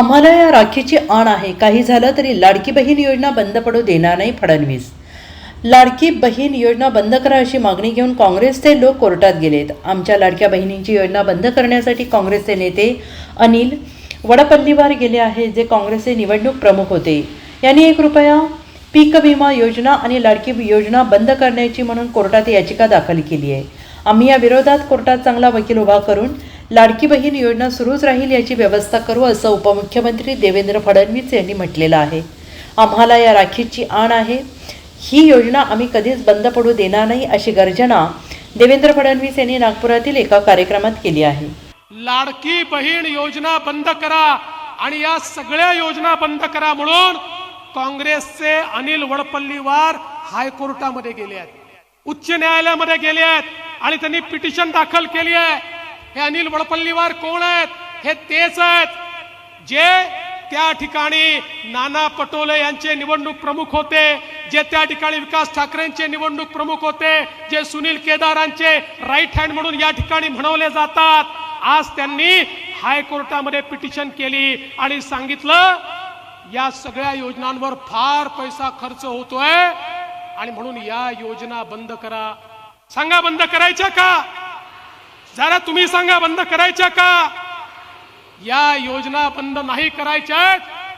आम्हाला या राखीची आण आहे. काही झालं तरी लाडकी बहीण योजना बंद पडू देणार नाही फडणवीस. लाडकी बहीण योजना बंद करा अशी मागणी घेऊन काँग्रेसचे लोक कोर्टात गेलेत. आमच्या लाडक्या बहिणींची योजना बंद करण्यासाठी काँग्रेसचे नेते अनिल वडपल्लीवार गेले आहेत जे काँग्रेसचे निवडणूक प्रमुख होते. यांनी एक रुपया पीक विमा योजना आणि लाडकी योजना बंद करण्याची म्हणून कोर्टात याचिका दाखल केली आहे. आम्ही या विरोधात कोर्टात चांगला वकील उभा करून लाडकी बहीण योजना सुरूच राहील याची व्यवस्था करू असं उपमुख्यमंत्री देवेंद्र फडणवीस यांनी म्हटलेलं आहे. आम्हाला या राखीची आण आहे. ही योजना आम्ही कधीच बंद पडू देणार नाही अशी गर्जना देवेंद्र फडणवीस यांनी नागपुरातील एका कार्यक्रमात केली आहे. लाडकी बहीण योजना बंद करा आणि या सगळ्या योजना बंद करा म्हणून काँग्रेसचे अनिल वडपल्लीवार हायकोर्टामध्ये गेले आहेत. उच्च न्यायालयामध्ये गेले आहेत आणि त्यांनी पिटिशन दाखल केली आहे. हे अनिल वडपल्लीवार कोण आहेत? हे तेच आहेत. जे त्या ठिकाणी नाना पटोले यांचे निवडणूक प्रमुख होते जे त्या ठिकाणी विकास ठाकरेंचे निवडणूक प्रमुख होते जे सुनील केदारांचे राईट हँड म्हणून या ठिकाणी म्हणवले जातात. आज त्यांनी हायकोर्टामध्ये पिटिशन केली आणि सांगितलं या सगळ्या योजनांवर फार पैसा खर्च होतोय आणि म्हणून या योजना बंद करा. सांगा बंद करायच्या का? जरा तुम्ही सांगा बंद करायच्या का? या योजना बंद नाही करायच्या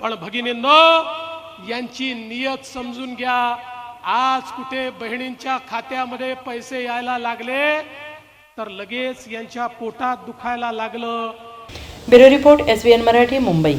पण भगिनींनो यांची नियत समजून घ्या. आज कुठे बहिणींच्या खात्यामध्ये पैसे यायला लागले तर लगेच यांच्या पोटात दुखायला लागलं. Bureau report S B N Marathi Mumbai.